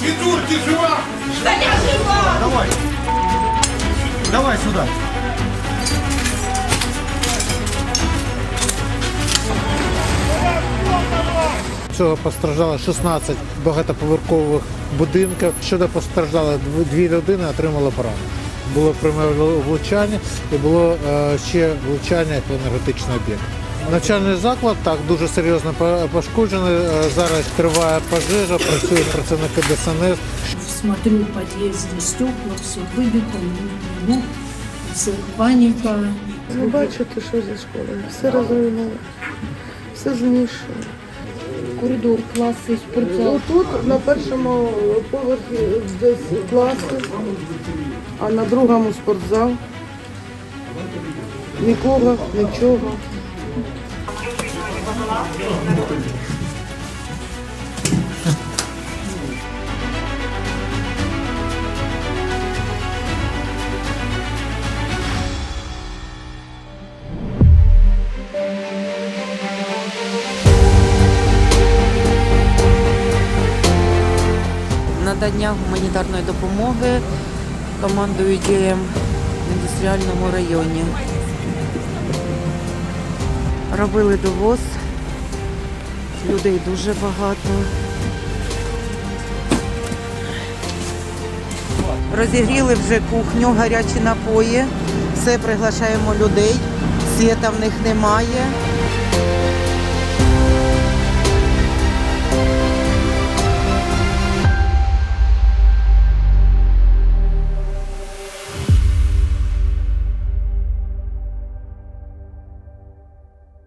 Світуль, ти жива? Давай. Давай сюда. Всього постраждало 16 багатоповерхових будинків. Щодо постраждалих дв- дві людини отримали поранення. Було пряме влучання і було е, ще влучання в енергетичний об'єкт. Навчальний заклад так дуже серйозно пошкоджений. Е, Зараз триває пожежа, працюють працівники ДСНС. Смотрю подъезде стекла, все выбито, не. Все паника. Ну, бачите, що зі школою. Все розруйновано, все знищено. коридор, класи, спортзал. Тут на першому поверхі десь класи, а на другому спортзал. Нікого, нічого. надання гуманітарної допомоги командою дієм в індустріальному районі. Робили довоз, людей дуже багато. Розігріли вже кухню, гарячі напої. Все приглашаємо людей. Світа в них немає.